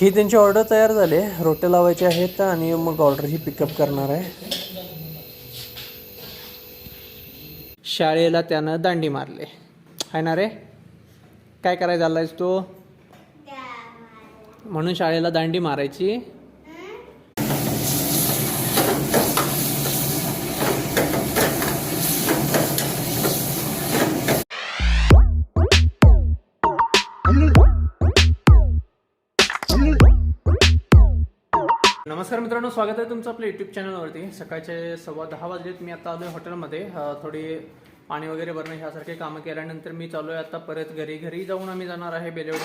ही त्यांची ऑर्डर तयार झाली रोटे लावायचे आहेत आणि मग ऑर्डर ही पिकअप करणार आहे. शाळेला त्यानं दांडी मारले. आहे ना रे? काय करायचं आलायस तो? म्हणून शाळेला दांडी मारायची? नमस्कार मित्रांनो स्वागत आहे तुमचं आपल्या युट्यूब चॅनलवरती सकाळचे सव्वा दहा वाजलेत. मी आता आलो आहे हॉटेलमध्ये थोडी पाणी वगैरे भरणं ह्यासारखे कामं केल्यानंतर मी चालू आहे आता परत घरी. घरी जाऊन आम्ही जाणार आहे बेलेवडी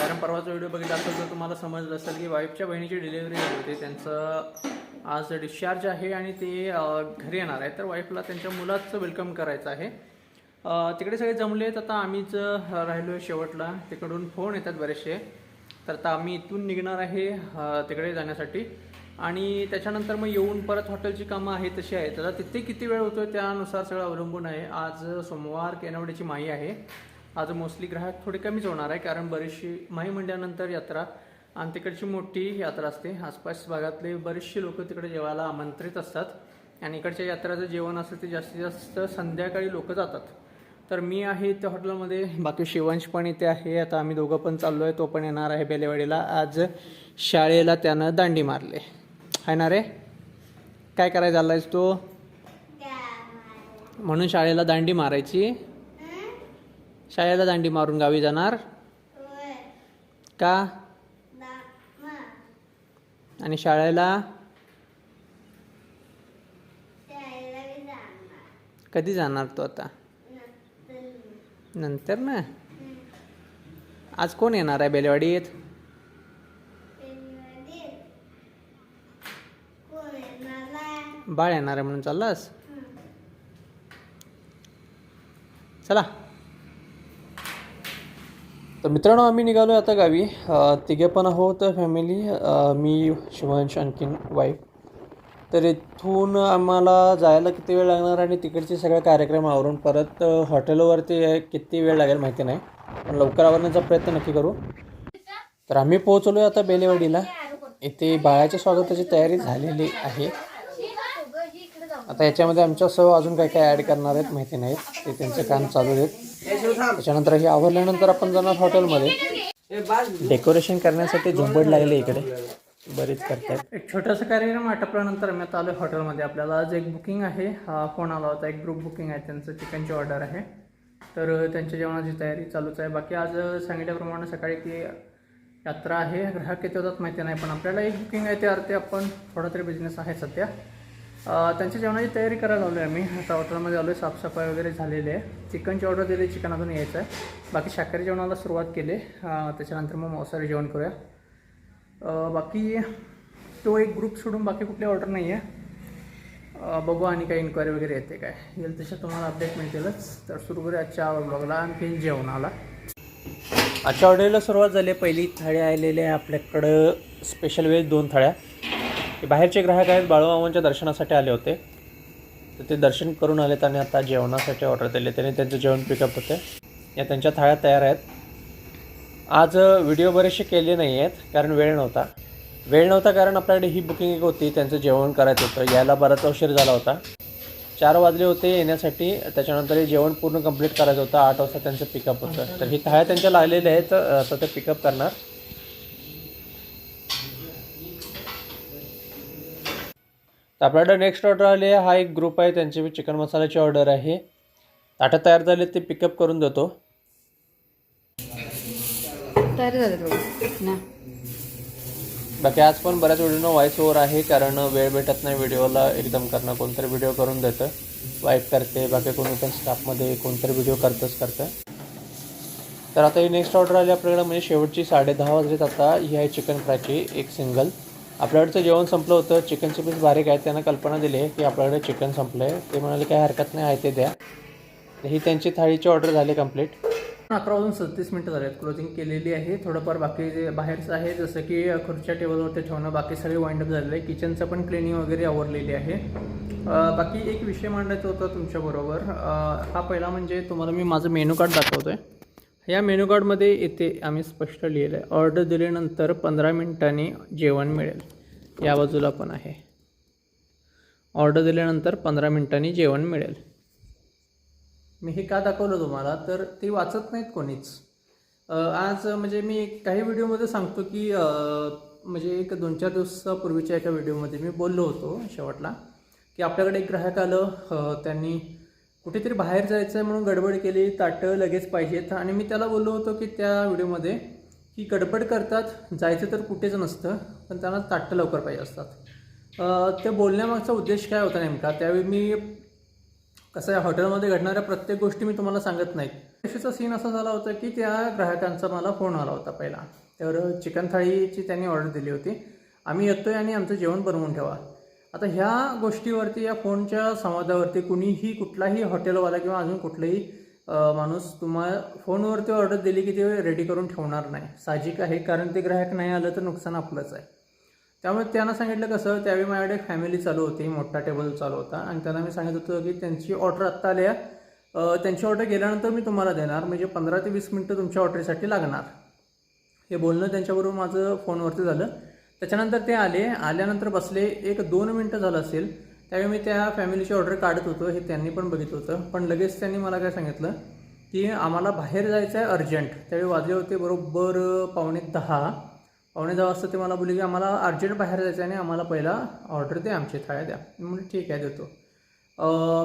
कारण परवाचा व्हिडिओ बघितला असेल तर तुम्हाला समजलं असेल की वाईफच्या बहिणीची डिलिव्हरी झाली होती. त्यांचं आज डिस्चार्ज आहे आणि ते घरी येणार आहे. तर वाईफला त्यांच्या मुलाचं वेलकम करायचं आहे. तिकडे सगळे जमलेत. आता आम्हीच राहिलो आहे शेवटला. तिकडून फोन येतात बरेचसे. तर आता आम्ही इथून निघणार आहे तिकडे जाण्यासाठी. आणि त्याच्यानंतर मग येऊन परत हॉटेलची कामं आहेत तशी आहेत. आता तिथे किती वेळ होतोय त्यानुसार सगळं अवलंबून आहे. आज सोमवार केनावडीची माही आहे. आज मोस्टली ग्राहक थोडे कमीच होणार आहे कारण बरीचशी माही म्हणल्यानंतर यात्रा आणि तिकडची मोठी यात्रा असते. आसपास भागातले बरेचसे लोक तिकडे जेवायला आमंत्रित असतात. आणि इकडच्या यात्राचं जेवण असतं ते जास्तीत जास्त संध्याकाळी लोक जातात. तर मी आहे त्या हॉटेलमध्ये बाकी शिवांश पण इथे आहे. आता आम्ही दोघं पण चाललो आहे तो पण येणार आहे बेलेवाडीला. आज शाळेला त्यानं दांडी मारले. आहे ना रे? काय करायचं आहेस तो? म्हणून शाळेला दांडी मारायची? शाळेला दांडी मारून गावी जाणार? का? आणि शाळेला? कधी जाणार तो आता? नंतर ना. आज कोण येणार आहे बेलवाडीत? बाळ येणार आहे म्हणून चाललास? चला. तर मित्रांनो आम्ही निघालो आता गावी. तिघे पण आहोत फॅमिली. मी शिवांश आणखीन वाईफ तर इथून आम्हाला जायला किती वेळ लागणार आणि तिकडचे सगळे कार्यक्रम आवरून परत हॉटेलवरती किती वेळ लागेल माहिती नाही. पण लवकर आवरण्याचा प्रयत्न नक्की करू. तर आम्ही पोहोचलो आता बेलेवाडीला. इथे बाळाच्या स्वागताची तयारी झालेली आहे. आता याच्यामध्ये आमच्यासह अजून काय काय ॲड करणार आहेत माहिती नाहीत ते त्यांचं काम चालू आहेत. त्याच्यानंतर हे आवरल्यानंतर आपण जाणार हॉटेलमध्ये. डेकोरेशन करण्यासाठी झुंबड लागले इकडे. बरेच करतात. एक छोटासा कार्यक्रम आटपल्यानंतर मी आता आलो हॉटेलमध्ये. आपल्याला आज एक बुकिंग आहे. हा फोन आला होता. एक ग्रुप बुकिंग आहे. त्यांचं चिकनची ऑर्डर आहे. तर त्यांच्या जेवणाची तयारी चालूच आहे. बाकी आज सांगितल्याप्रमाणे सकाळी ती यात्रा आहे. ग्राहक किती होतात माहिती नाही पण आपल्याला एक बुकिंग आहे. ते अर्थे आपण थोडा तरी बिझनेस आहे सध्या. त्यांच्या जेवणाची तयारी करायला आलो आहे आम्ही. आता हॉटेलमध्ये आलो आहे साफसफाई वगैरे झालेली आहे. चिकनची ऑर्डर दिली. चिकन अजून यायचं आहे. बाकी शाकाहारी जेवणाला सुरुवात केली. त्याच्यानंतर मग मांसाहारी जेवण करूया. बाकी तो एक ग्रुप सोडून बाकी कुठली ऑर्डर नाही आहे बघू आणि काही इन्क्वायरी वगैरे येते काय. येईल तशा तुम्हाला अपडेट मिळतीलच. तर सुरू करूया आजच्या ब्लॉगला आणखी जेवणाला. आजच्या ऑर्डरला सुरुवात झाली पहिली थाळी आलेली आहे आपल्याकडं स्पेशल वेज दोन थाळ्या. हे बाहेरचे ग्राहक आहेत बाळूमामांच्या दर्शनासाठी आले होते. तर ते दर्शन करून आलेत आणि आता जेवणासाठी ऑर्डर दिले. त्याने त्यांचं जेवण पिकअप होते या त्यांच्या थाळ्या तयार आहेत. आज व्हिडिओ बरेचसे केले नाही आहेत कारण वेळ नव्हता. वेळ नव्हता कारण आपल्याकडे ही बुकिंग एक होती त्यांचं जेवण करायचं होतं. यायला बराच उशीर झाला होता. चार वाजले होते येण्यासाठी त्याच्यानंतर हे जेवण पूर्ण कंप्लीट करायचं होतं. आठ वाजता त्यांचं पिकअप होतं. तर ही थाळ्या त्यांच्या लागलेल्या आहेत आता ते पिकअप करणार. तर आपल्याकडे नेक्स्ट ऑर्डर आली हा एक ग्रुप आहे त्यांची चिकन मसाल्याची ऑर्डर आहे. ताटं तयार झाले ते पिकअप करून देतो. तयार झाले बघा ना. बाकी आज पण बऱ्याच व्हिडिओनं व्हॉइस ओव्हर आहे कारण वेळ भेटत नाही व्हिडिओला एकदम करणं कोणतरी व्हिडिओ करून देतं. वाईफ करते बाकी कोणी पण स्टाफमध्ये कोणतरी व्हिडिओ करतंच करतं. तर आता ही नेक्स्ट ऑर्डर आली आपल्याकडे म्हणजे शेवटची साडे दहा वाजलेत आता. ही आहे चिकन फ्रायची एक सिंगल आपल्याकडचं जेवण संपलं होतं चिकनचे पीस बारीक आहेत त्यांना कल्पना दिली आहे की आपल्याकडे चिकन संपलं आहे ते म्हणाले काही हरकत नाही आहे ते द्या. ही त्यांची थाळीची ऑर्डर झाली कंप्लीट अकरा वाजून सत्तीस मिनटं झाले आहेत क्लोजिंग केलेली आहे. थोडंफार बाकी जे बाहेरचं आहे जसं की खुर्च्या टेबलवरती ठेवणं बाकी सगळे वाइंडअप झालेलं. आहे किचनचं पण क्लिनिंग वगैरे आवरलेली आहे. बाकी एक विषय मांडायचा होता तुमच्याबरोबर हा पहिला म्हणजे तुम्हाला मी माझं मेनू कार्ड दाखवतो आहे या मेनू कार्डमध्ये इथे आम्ही स्पष्ट लिहिलं आहे ऑर्डर दिल्यानंतर पंधरा मिनटांनी जेवण मिळेल. या बाजूला पण आहे. ऑर्डर दिल्यानंतर पंधरा मिनटांनी जेवण मिळेल. मी हे का दाखवलं तुम्हाला? तर ते वाचत नाहीत कोणीच. आज म्हणजे मी काही व्हिडिओमध्ये सांगतो की म्हणजे एक दोन चार दिवसापूर्वीच्या एका व्हिडिओमध्ये मी बोललो होतो शेवटला की आपल्याकडे एक ग्राहक आलं त्यांनी कुठेतरी बाहेर जायचं आहे म्हणून गडबड केली ताटं लगेच पाहिजेत. आणि मी त्याला बोललो होतो की त्या व्हिडिओमध्ये की गडबड करतात जायचं तर कुठेच नसतं पण त्यांना ताटं लवकर पाहिजे असतात. त्या ते बोलण्यामागचा उद्देश काय होता नेमका? त्यावेळी मी कसं आहे हॉटेलमध्ये घडणाऱ्या प्रत्येक गोष्टी मी तुम्हाला सांगत नाही तशीचा सीन असा झाला होता की त्या ग्राहकांचा मला फोन आला होता पहिला. तर चिकन थाळीची त्यांनी ऑर्डर दिली होती. आम्ही येतोय आणि आमचं जेवण बनवून ठेवा. आता ह्या गोष्टीवरती या फोनच्या संवादावरती कुणीही कुठलाही हॉटेलवाला किंवा अजून कुठलाही माणूस तुम्हाला फोनवरती ऑर्डर दिली की ते रेडी करून ठेवणार नाही. साहजिक आहे कारण ते ग्राहक नाही आलं तर नुकसान आपलंच आहे. त्यामुळे त्यांना सांगितलं कसं त्यावेळी माझ्याकडे फॅमिली चालू होती मोठा टेबल चालू होता. आणि त्यांना मी सांगित होतं की त्यांची ऑर्डर आत्ता आल्या आहे. त्यांची ऑर्डर गेल्यानंतर मी तुम्हाला देणार. म्हणजे पंधरा ते वीस मिनटं तुमच्या ऑर्डरसाठी लागणार. हे बोलणं त्यांच्याबरोबर माझं फोनवरती झालं. त्याच्यानंतर ते आले. आल्यानंतर बसले. एक दोन मिनटं झालं असेल. त्यावेळी मी त्या फॅमिलीची ऑर्डर काढत होतो. हे त्यांनी पण बघितलं होतं. पण लगेच त्यांनी मला काय सांगितलं की आम्हाला बाहेर जायचं आहे अर्जंट त्यावेळी वाजले होते बरोबर पावणे दहा. पावणे दहा वाजता ते मला बोलले की आम्हाला अर्जंट बाहेर जायचं आहे आणि आम्हाला पहिला ऑर्डर द्या आमची थाळ्या द्या. मी ठीक आहे देतो.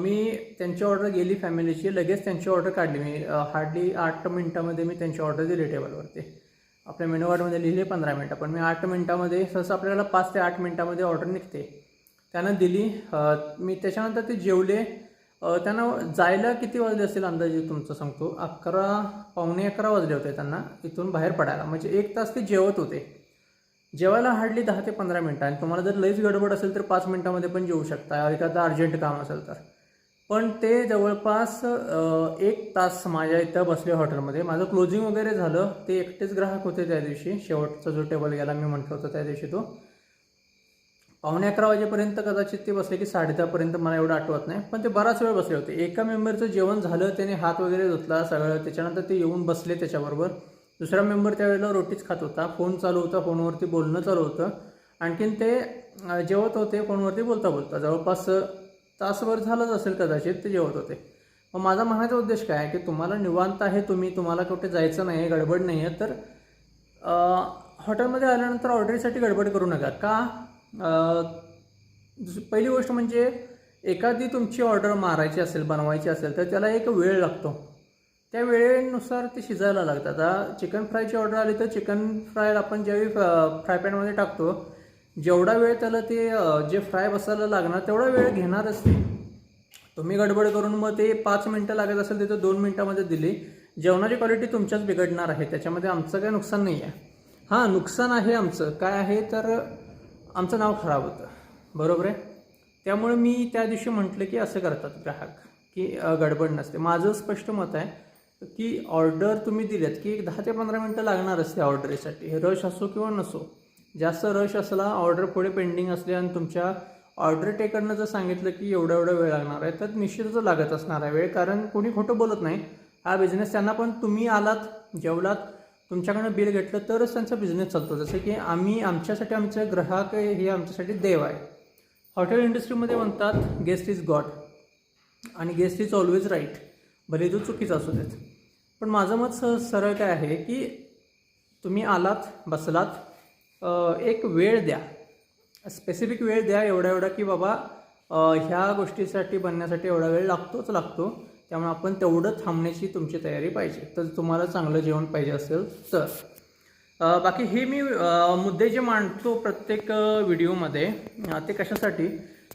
मी त्यांची ऑर्डर गेली फॅमिलीची लगेच त्यांची ऑर्डर काढली. मी हार्डली आठ मिनटामध्ये मी त्यांची ऑर्डर दिली टेबलवरती. आपल्या मेनू कार्डमध्ये लिहिले पंधरा मिनटं पण मी आठ मिनटामध्ये सहसा आपल्याला पाच ते आठ मिनटामध्ये ऑर्डर निघते. त्यांना दिली मी त्याच्यानंतर ते जेवले. त्यांना जायला किती वाजले असतील अंदाजे तुमचं सांगतो? अकरा पावणे अकरा वाजले होते त्यांना इथून बाहेर पडायला. म्हणजे एक तास ते जेवत होते. जेवायला हार्डली दहा ते पंधरा मिनटं. आणि तुम्हाला जर लईच गडबड असेल तर पाच मिनटामध्ये पण जेवू शकता. एखादं अर्जंट काम असेल तर. पण ते जवळपास एक तास माझ्या इथं बसले हॉटेलमध्ये. माझं क्लोजिंग वगैरे झालं. ते एकटेच ग्राहक होते त्या दिवशी. शेवटचा जो टेबल गेला मी म्हटलं होतं त्या दिवशी तो. पावणे अकरा वाजेपर्यंत कदाचित ते बसले की साडेदहापर्यंत मला एवढं आठवत नाही. पण ते बराच वेळ बसले होते. एका मेंबरचं जेवण झालं त्याने हात वगैरे धुतला सगळं. त्याच्यानंतर ते येऊन बसले त्याच्याबरोबर. दुसरा मेंबर त्यावेळेला रोटीच खात होता. फोन चालू होता फोनवरती बोलणं चालू होतं. आणखीन ते जेवत होते फोनवरती बोलता बोलता. जवळपास तासभर झालंच असेल कदाचित ते जेवत होते. मग माझा म्हणायचा उद्देश काय आहे की तुम्हाला निवांत आहे तुम्ही तुम्हाला कुठे जायचं नाही आहे गडबड नाही आहे तर हॉटेलमध्ये आल्यानंतर ऑर्डरीसाठी गडबड करू नका. का? पहिली गोष्ट म्हणजे एखादी तुमची ऑर्डर मारायची असेल बनवायची असेल तर त्याला एक वेळ लागतो. त्या वेळेनुसार ते शिजायला लागतात. आता चिकन फ्रायची ऑर्डर आली तर चिकन फ्राय आपण ज्यावेळी फ्राय पॅनमध्ये टाकतो जेवढा वेळ त्याला ते जे फ्राय बसायला लागणार तेवढा वेळ घेणारच ते तुम्ही गडबड करून मग ते पाच मिनटं लागत असेल तिथं दोन मिनटामध्ये दिली. जेवणाची क्वालिटी तुमच्याच बिघडणार आहे. त्याच्यामध्ये आमचं काही नुकसान नाही आहे हां नुकसान आहे आमचं. काय आहे तर आमचं नाव खराब होतं. बरोबर आहे? त्यामुळे मी त्या दिवशी म्हटलं की असं करतात ग्राहक की गडबड नसते. माझं स्पष्ट मत आहे की ऑर्डर तुम्ही दिल्यात की एक दहा ते पंधरा मिनटं लागणारच त्या ऑर्डरीसाठी. रश असो किंवा नसो जास्त रश असला ऑर्डर पुढे पेंडिंग असले आणि तुमच्या ऑर्डर टेकरनं जर सांगितलं की एवढा एवढा वेळ लागणार आहे तर निश्चितच लागत असणार आहे वेळ कारण कोणी खोटं बोलत नाही. हा बिझनेस त्यांना पण तुम्ही आलात जेवलात तुमच्याकडनं बिल घेतलं तरच त्यांचा बिझनेस चालतो. जसं की आम्ही आमच्यासाठी आमचे ग्राहक हे आमच्यासाठी देव आहे. हॉटेल इंडस्ट्रीमध्ये म्हणतात गेस्ट इज गॉड आणि गेस्ट इज ऑलवेज राईट भले तो चुकीचा असू देत. पण माझं मत स सरळ काय आहे की तुम्ही आलात बसलात एक वेळ द्या. स्पेसिफिक वेळ द्या एवढा एवढा की बाबा ह्या गोष्टीसाठी बनण्यासाठी एवढा वेळ लागतोच लागतो. त्यामुळे आपण तेवढं थांबण्याची तुमची तयारी पाहिजे. तर तुम्हाला चांगलं जेवण पाहिजे असेल तर. बाकी हे मी मुद्दे जे मांडतो प्रत्येक व्हिडिओमध्ये ते कशासाठी?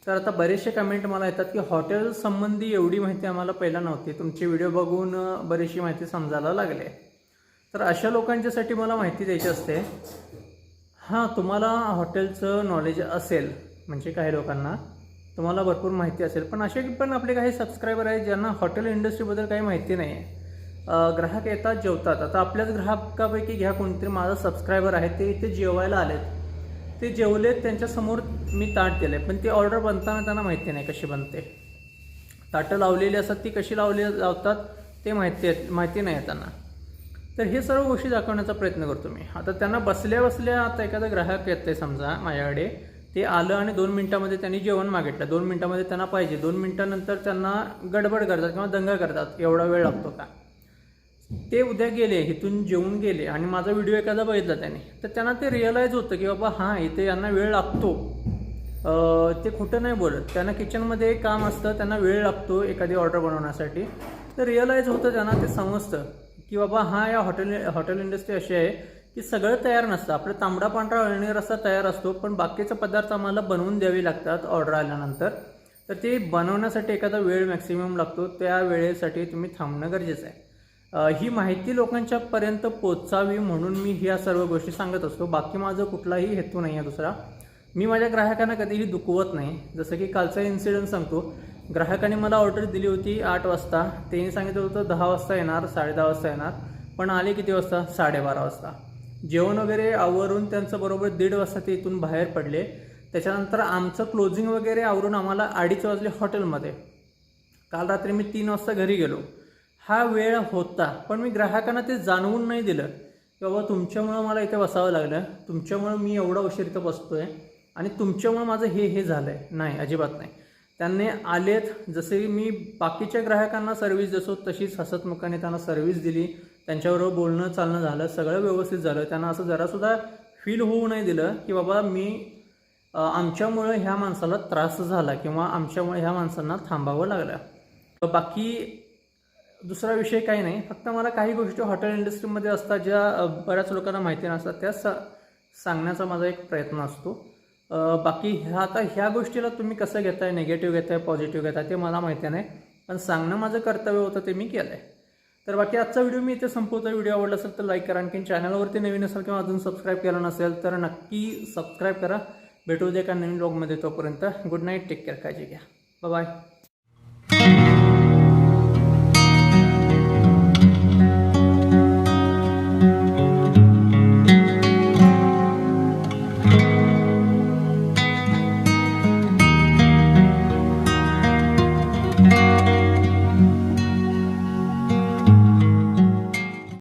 तर आता बरेचसे कमेंट मला येतात की हॉटेल संबंधी एवढी माहिती आम्हाला पहिला नव्हती. तुमचे व्हिडिओ बघून बरीचशी माहिती समजायला लागले. तर अशा लोकांच्यासाठी मला माहिती द्यायची असते. हां तुम्हाला हॉटेलचं नॉलेज असेल म्हणजे काही लोकांना. तुम्हाला भरपूर माहिती असेल. पण असे पण आपले काही सबस्क्रायबर आहेत ज्यांना हॉटेल इंडस्ट्रीबद्दल काही माहिती नाही आहे ग्राहक येतात जेवतात. आता आपल्याच ग्राहकापैकी घ्या कोणतरी माझा सबस्क्रायबर आहे ते इथे जेवायला आलेत. ते जेवलेत त्यांच्यासमोर मी ताट दिले पण ती ऑर्डर बनताना त्यांना माहिती नाही कशी बनते. ताटं लावलेली असतात ती कशी लावली लावतात ते माहिती माहिती नाही आहे त्यांना. तर हे सर्व गोष्टी दाखवण्याचा प्रयत्न करतो मी. आता त्यांना बसल्या बसल्या आता एखादा ग्राहक येत आहे समजा माझ्याकडे. ते आलं आणि दोन मिनिटामध्ये त्यांनी जेवण मागितलं. दोन मिनिटामध्ये त्यांना पाहिजे. दोन मिनिटानंतर त्यांना गडबड करतात किंवा दंगा करतात. एवढा वेळ लागतो का? ते उद्या गेले इथून जेवून गेले आणि माझा व्हिडिओ एखादा बघितला त्याने. तर त्यांना ते रिअलाईज होतं की बाबा हां इथे यांना वेळ लागतो. ते खोटं नाही बोलत. त्यांना किचनमध्ये एक काम असतं त्यांना वेळ लागतो एखादी ऑर्डर बनवण्यासाठी. तर रिअलाईज होतं त्यांना ते समजतं की बाबा हां या हॉटेल हॉटेल इंडस्ट्री अशी आहे. की सगळं तयार नसतं. आपलं तांबडा पांढरा अळणी रस्सा तयार असतो पण बाकीचे पदार्थ आम्हाला बनवून द्यावे लागतात ऑर्डर आल्यानंतर. तर ते बनवण्यासाठी एखादा वेळ मॅक्सिमम लागतो त्या वेळेसाठी तुम्ही थांबणं गरजेचं आहे. ही माहिती लोकांच्यापर्यंत पोचावी म्हणून मी ह्या सर्व गोष्टी सांगत असतो. बाकी माझं कुठलाही हेतू नाही आहे दुसरा. मी माझ्या ग्राहकांना कधीही दुखवत नाही. जसं की कालचा इन्सिडेंट सांगतो. ग्राहकाने मला ऑर्डर दिली होती आठ वाजता. त्यांनी सांगितलं होतं दहा वाजता येणार साडेदहा वाजता येणार. पण आले किती वाजता? साडेबारा वाजता. जेवण वगैरे आवरून त्यांचं बरोबर दीड वाजता ते इथून बाहेर पडले. त्याच्यानंतर आमचं क्लोजिंग वगैरे आवरून आम्हाला अडीच वाजले हॉटेलमध्ये. काल रात्री मी तीन वाजता घरी गेलो. हा वेळ होता पण मी ग्राहकांना ते जाणवून नाही दिलं. की बाबा तुमच्यामुळं मला इथे बसावं लागलं. तुमच्यामुळं मी एवढा उशीर इथं आहे आणि तुमच्यामुळं माझं हे हे झालं आहे नाही अजिबात नाही. त्यांनी आलेत जसे मी बाकीच्या ग्राहकांना सर्व्हिस देतो तशीच हसतमुखाने त्यांना सर्व्हिस दिली. त्यांच्याबरोबर बोलणं चालणं झालं सगळं व्यवस्थित झालं. त्यांना असं जरासुद्धा फील होऊ नाही दिलं की बाबा मी आमच्यामुळं ह्या माणसाला त्रास झाला किंवा आमच्यामुळे ह्या माणसांना थांबावं लागलं. बाकी दुसरा विषय काही नाही. फक्त मला काही गोष्टी हॉटेल इंडस्ट्रीमध्ये असतात ज्या बऱ्याच लोकांना माहिती नसतात त्या सा सांगण्याचा माझा एक प्रयत्न असतो. बाकी ह्या आता ह्या गोष्टीला तुम्ही कसं घेताय? निगेटिव्ह घेताय पॉझिटिव्ह घेताय ते मला माहिती नाही. पण सांगणं माझं कर्तव्य होतं ते मी केलं आहे तर बाकी आजचा व्हिडिओ मी इथे संपवतो व्हिडिओ आवडला असेल तर लाईक करा. आणखी चॅनलवरती नवीन असेल किंवा अजून सबस्क्राईब केला नसेल तर नक्की सबस्क्राईब करा. भेटू दे का नवीन ब्लॉगमध्ये तोपर्यंत. गुड नाईट टेक केअर काळजी घ्या. बाय